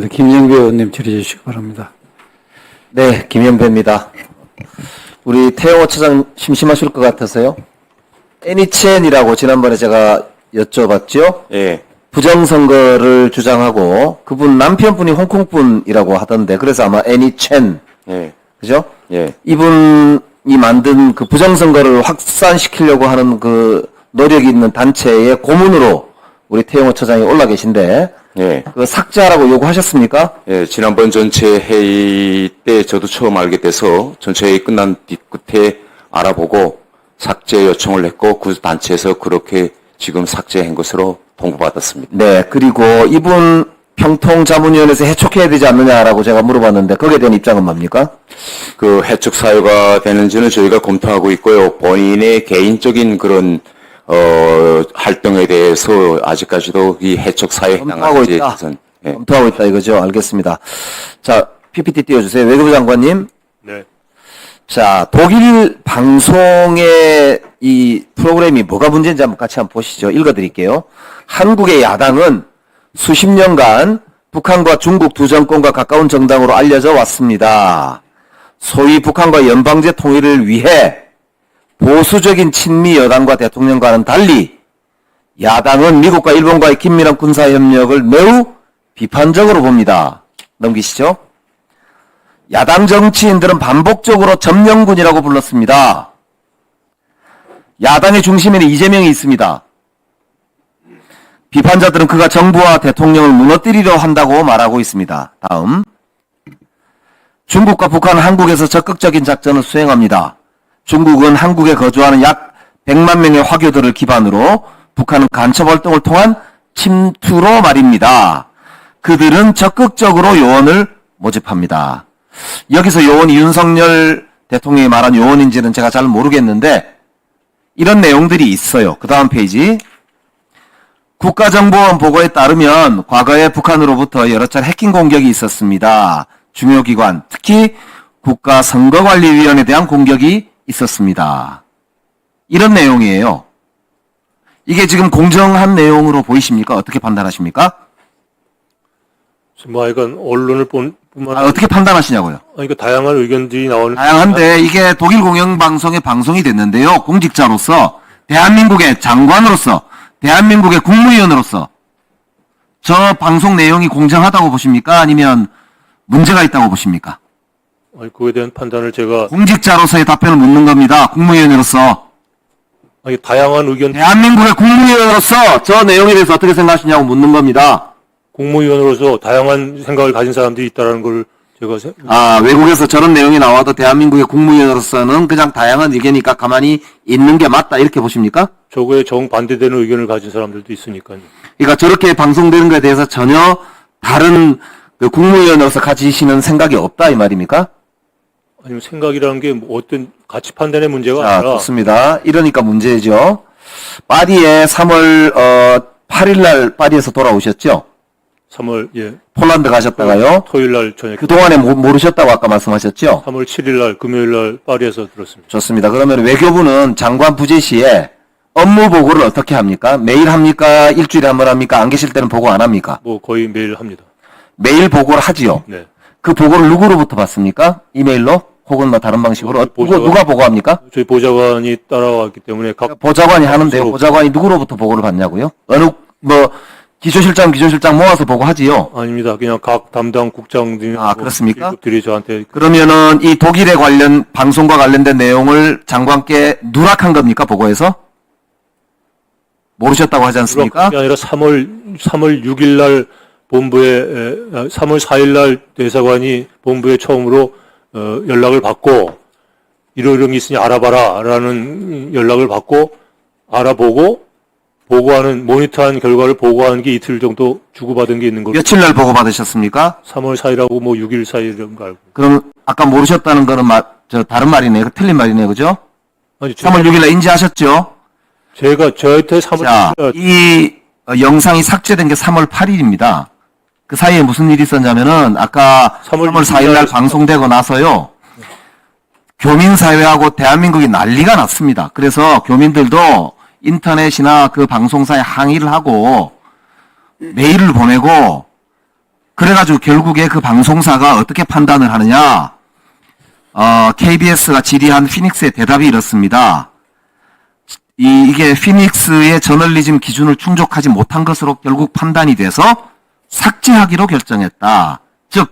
바랍니다. 김영배 의원님 질의해 주시기 바랍니다. 네, 김현배입니다. 우리 태영호 차장 심심하실 것 같아서요. 애니첸이라고 지난번에 제가 여쭤봤죠. 예, 부정선거를 주장하고 그분 남편분이 홍콩분이라고 하던데 그래서 아마 애니첸 예, 그죠? 예, 이분이 만든 그 부정선거를 확산시키려고 하는 그 노력이 있는 단체의 고문으로 우리 태영호 차장이 올라 계신데 예, 그 삭제하라고 요구하셨습니까? 예. 지난번 전체 회의 때 저도 처음 알게 돼서 전체 회의 끝난 뒤끝에 알아보고 삭제 요청을 했고 그 단체에서 그렇게 지금 삭제한 것으로 통보받았습니다. 네, 그리고 이분 평통자문위원회에서 해촉해야 되지 않느냐라고 제가 물어봤는데 거기에 대한 입장은 뭡니까? 그 해촉 사유가 되는지는 저희가 검토하고 있고요. 본인의 개인적인 그런 어 활동에 대해서 아직까지도 이 해촉 사유에 검토하고 해당하는지 있다. 그것은, 예. 검토하고 있다 이거죠. 알겠습니다. 자, PPT 띄워주세요. 외교부 장관님. 네. 자, 독일 방송의 이 프로그램이 뭐가 문제인지 한번 같이 한번 보시죠. 읽어드릴게요. 한국의 야당은 수십 년간 북한과 중국 두 정권과 가까운 정당으로 알려져 왔습니다. 소위 북한과 연방제 통일을 위해 보수적인 친미 여당과 대통령과는 달리 야당은 미국과 일본과의 긴밀한 군사협력을 매우 비판적으로 봅니다. 넘기시죠. 야당 정치인들은 반복적으로 점령군이라고 불렀습니다. 야당의 중심에는 이재명이 있습니다. 비판자들은 그가 정부와 대통령을 무너뜨리려 한다고 말하고 있습니다. 다음. 중국과 북한은 한국에서 적극적인 작전을 수행합니다. 중국은 한국에 거주하는 약 100만 명의 화교들을 기반으로 북한은 간첩 활동을 통한 침투로 말입니다. 그들은 적극적으로 요원을 모집합니다. 여기서 요원이 윤석열 대통령이 말한 요원인지는 제가 잘 모르겠는데 이런 내용들이 있어요. 그 다음 페이지. 국가정보원 보고에 따르면 과거에 북한으로부터 여러 차례 해킹 공격이 있었습니다. 중요 기관, 특히 국가선거관리위원회에 대한 공격이 있었습니다. 이런 내용이에요. 이게 지금 공정한 내용으로 보이십니까? 어떻게 판단하십니까? 뭐 하여간 언론을 본 뿐만 아, 어떻게 판단하시냐고요? 아니 그 다양한 의견들이 나오는 다양한데 이게 독일 공영방송에 방송이 됐는데요. 공직자로서 대한민국의 장관으로서 대한민국의 국무위원으로서 저 방송 내용이 공정하다고 보십니까? 아니면 문제가 있다고 보십니까? 아니 그거에 대한 판단을 제가 공직자로서의 답변을 묻는 겁니다. 국무위원으로서 아니 다양한 의견 대한민국의 국무위원으로서 저 내용에 대해서 어떻게 생각하시냐고 묻는 겁니다. 국무위원으로서 다양한 생각을 가진 사람들이 있다라는 걸 제가 세- 아, 외국에서 저런 내용이 나와도 대한민국의 국무위원으로서는 그냥 다양한 의견이니까 가만히 있는 게 맞다 이렇게 보십니까? 저거에 정반대되는 의견을 가진 사람들도 있으니까요. 그러니까 저렇게 방송되는 것에 대해서 전혀 다른 그 국무위원으로서 가지시는 생각이 없다 이 말입니까? 아니면 생각이라는 게 뭐 어떤 가치 판단의 문제가 자, 아니라 좋습니다. 이러니까 문제죠. 파리에 3월 어, 8일 날 파리에서 돌아오셨죠? 3월 예 폴란드 가셨다가요. 토요일 날 저녁 그동안에 모- 모르셨다고 아까 말씀하셨죠? 3월 7일 날 금요일 날 파리에서 들었습니다. 좋습니다. 그러면 외교부는 장관 부재 시에 업무 보고를 어떻게 합니까? 매일 합니까? 일주일에 한 번 합니까? 안 계실 때는 보고 안 합니까? 뭐 거의 매일 합니다. 매일 보고를 하지요. 네. 그 보고를 누구로부터 받습니까? 이메일로? 혹은 뭐 다른 방식으로? 어, 보좌관. 누가 보고합니까? 저희 보좌관이 따라왔기 때문에 각 보좌관이 하는데요. 보좌관이 누구로부터 보고를 받냐고요? 어느, 뭐, 기조실장, 기조실장 모아서 보고하지요. 아닙니다. 그냥 각 담당 국장들이 아, 그렇습니까? 들이 저한테 그러면은 이 독일에 관련, 방송과 관련된 내용을 장관께 누락한 겁니까? 보고해서? 모르셨다고 하지 않습니까? 그게 아니라 3월 3월 6일 날 본부에 에, 아, 3월 4일 날 대사관이 본부에 처음으로 어, 연락을 받고 이러이런 게 있으니 알아봐라라는 연락을 받고 알아보고 보고하는 모니터한 결과를 보고하는 게 이틀 정도 주고받은 게 있는 거로 며칠 날 보고 받으셨습니까? 3월 4일하고 뭐 6일 사이인 거 알고 그럼 아까 모르셨다는 거는 마, 저 다른 말이네요. 틀린 말이네요. 그죠? 아니 3월 6일 날 인지하셨죠? 제가 저한테 3월 자, 6일 날이 어, 영상이 삭제된 게 3월 8일입니다. 그 사이에 무슨 일이 있었냐면은 아까 3월, 3월 4일 날 방송되고 나서요. 교민사회하고 대한민국이 난리가 났습니다. 그래서 교민들도 인터넷이나 그 방송사에 항의를 하고 메일을 보내고 그래가지고 결국에 그 방송사가 어떻게 판단을 하느냐? 어, KBS가 질의한 피닉스의 대답이 이렇습니다. 이, 이게 피닉스의 저널리즘 기준을 충족하지 못한 것으로 결국 판단이 돼서 삭제하기로 결정했다. 즉,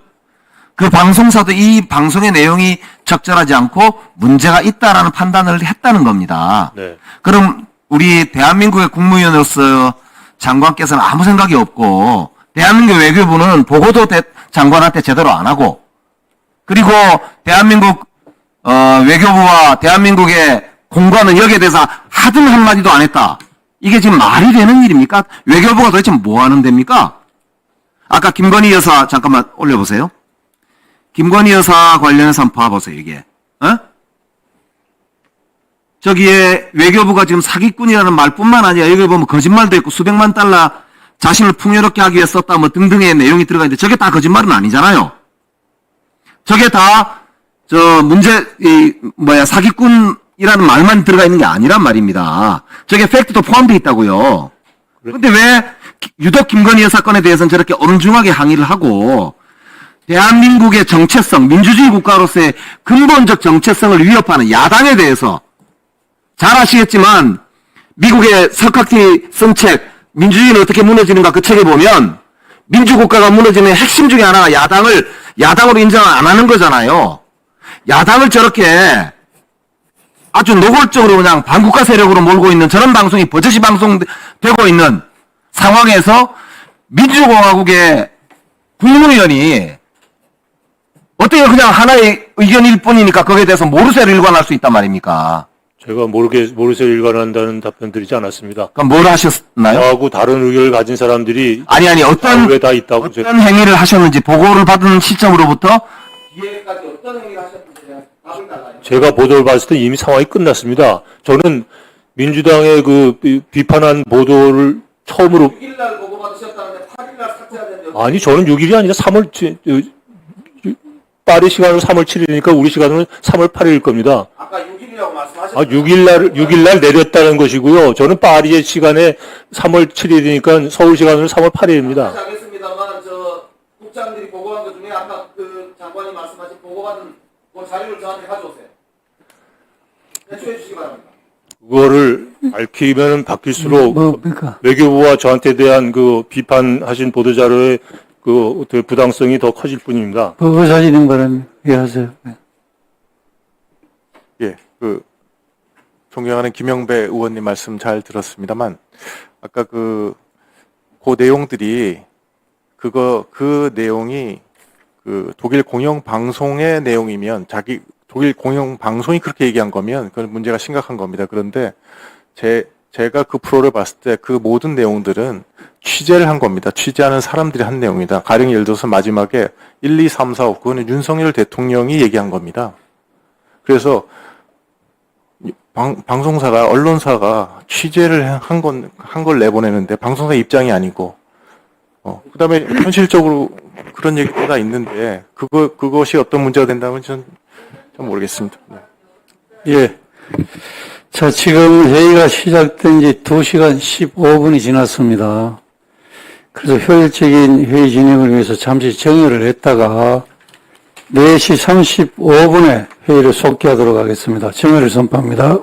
그 방송사도 이 방송의 내용이 적절하지 않고 문제가 있다라는 판단을 했다는 겁니다. 네. 그럼 우리 대한민국의 국무위원으로서 장관께서는 아무 생각이 없고 대한민국 외교부는 보고도 대- 장관한테 제대로 안 하고 그리고 대한민국 어, 외교부와 대한민국의 공관은 여기에 대해서 하등 한마디도 안 했다. 이게 지금 말이 되는 일입니까? 외교부가 도대체 뭐 하는 데입니까? 아까 김건희 여사 잠깐만 올려보세요. 김건희 여사 관련해서 한번 봐보세요, 이게. 어? 저기에 외교부가 지금 사기꾼이라는 말뿐만 아니라 여기 보면 거짓말도 있고 수백만 달러 자신을 풍요롭게 하기 위해 썼다 뭐 등등의 내용이 들어가 있는데 저게 다 거짓말은 아니잖아요. 저게 다 저 문제 이 뭐야 사기꾼이라는 말만 들어가 있는 게 아니란 말입니다. 저게 팩트도 포함되어 있다고요. 그런데 왜 기- 유독 김건희 여사 건에 대해서는 저렇게 엄중하게 항의를 하고 대한민국의 정체성, 민주주의 국가로서의 근본적 정체성을 위협하는 야당에 대해서 잘 아시겠지만 미국의 석학티 쓴책 민주주의는 어떻게 무너지는가 그 책에 보면 민주국가가 무너지는 핵심 중에 하나가 야당을 야당으로 인정 안 하는 거잖아요. 야당을 저렇게 아주 노골적으로 그냥 반국가 세력으로 몰고 있는 저런 방송이 버젓이 방송되고 있는 상황에서 민주공화국의 국무위원이 어떻게 그냥 하나의 의견일 뿐이니까 거기에 대해서 모르쇠를 일관할 수 있단 말입니까? 제가 모르게 모르쇠 일관한다는 답변 드리지 않았습니다. 그럼 뭘 하셨나요? 저하고 다른 의견을 가진 사람들이 아니 아니 어떤 왜다 있다고 제가 어떤 행위를 하셨는지 보고를 받은 시점으로부터 뒤에까지 어떤 행위를 하셨는지 답을 달라요. 제가 보도를 봤을 때 이미 상황이 끝났습니다. 저는 민주당의 그 비- 비판한 보도를 처음으로 6일날 보고 받으셨다는데 8일날 삭제가 됐는데 아니 저는 6일이 아니라 3월 파리 시간으로 3월 7일이니까 우리 시간으로는 3월 8일일 겁니다. 아까 6일이라고 말씀하셨죠? 아, 6일날, 6일날 내렸다는 것이고요. 저는 파리의 시간에 3월 7일이니까 서울 시간으로 3월 8일입니다. 알겠습니다만 저 국장들이 보고한 것 중에 아까 그 장관이 말씀하신 보고받은 그 자료를 저한테 가져오세요. 대처해 주시기 바랍니다. 그거를 밝히면 바뀔수록 뭡니까? 외교부와 저한테 대한 그 비판하신 보도자료의 그 어떻게 부당성이 더 커질 뿐입니다. 그거 사진인 바람에 예 하세요. 네. 예, 그 존경하는 김영배 의원님 말씀 잘 들었습니다만 아까 그, 그 내용들이 그거 그 내용이 그 독일 공영 방송의 내용이면 자기 독일 공영 방송이 그렇게 얘기한 거면 그건 문제가 심각한 겁니다. 그런데 제 제가 그 프로를 봤을 때 그 모든 내용들은 취재를 한 겁니다. 취재하는 사람들이 한 내용이다. 가령 예를 들어서 마지막에 1, 2, 3, 4, 5 그거는 윤석열 대통령이 얘기한 겁니다. 그래서 방, 방송사가 언론사가 취재를 한 건 한 걸 내보내는데 방송사 입장이 아니고 어 그다음에 현실적으로 그런 얘기가 있는데 그거 그것이 어떤 문제가 된다면 저는 잘 모르겠습니다. 네. 예. 자, 지금 회의가 시작된 지 2시간 15분이 지났습니다. 그래서 효율적인 회의 진행을 위해서 잠시 정회를 했다가 4시 35분에 회의를 속기하도록 하겠습니다. 정회를 선포합니다.